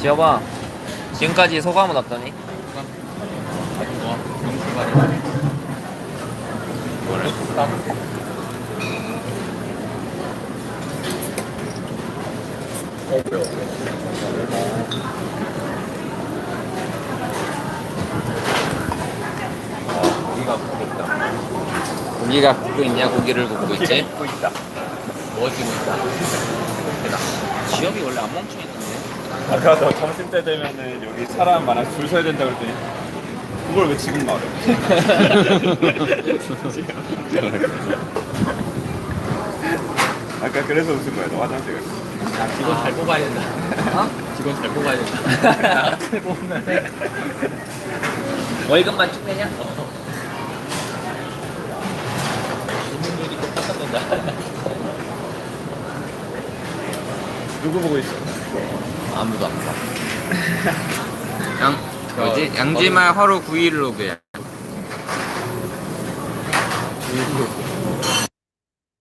지어봐. 지금까지 소감은 어떠니? 와, 명수발이. 뭐래? 어, 매워. 아, 고기가 굽고 있다. 고기가 굽고 있냐? 고기를 굽고 있지? 굽고 있다. 뭐 지고 있다. 지엽이 원래 안 멈춰 있는데. 아까도 점심 때 되면은 여기 사람 많아 줄 서야 된다 그랬더니 그걸 왜 지금 말해? 아까 그래서 웃은 거야. 너 화장실 갔어. 야, 직원 잘 뽑아야 된다. 어? 직원 잘 뽑아야 된다. 보면. 월급만 쭉 내냐? 있는 눈이 똑같는다 누구 보고 있어? 아무도 안 봐. 양 뭐지? 양지말 화로 9일 로그야. 일로.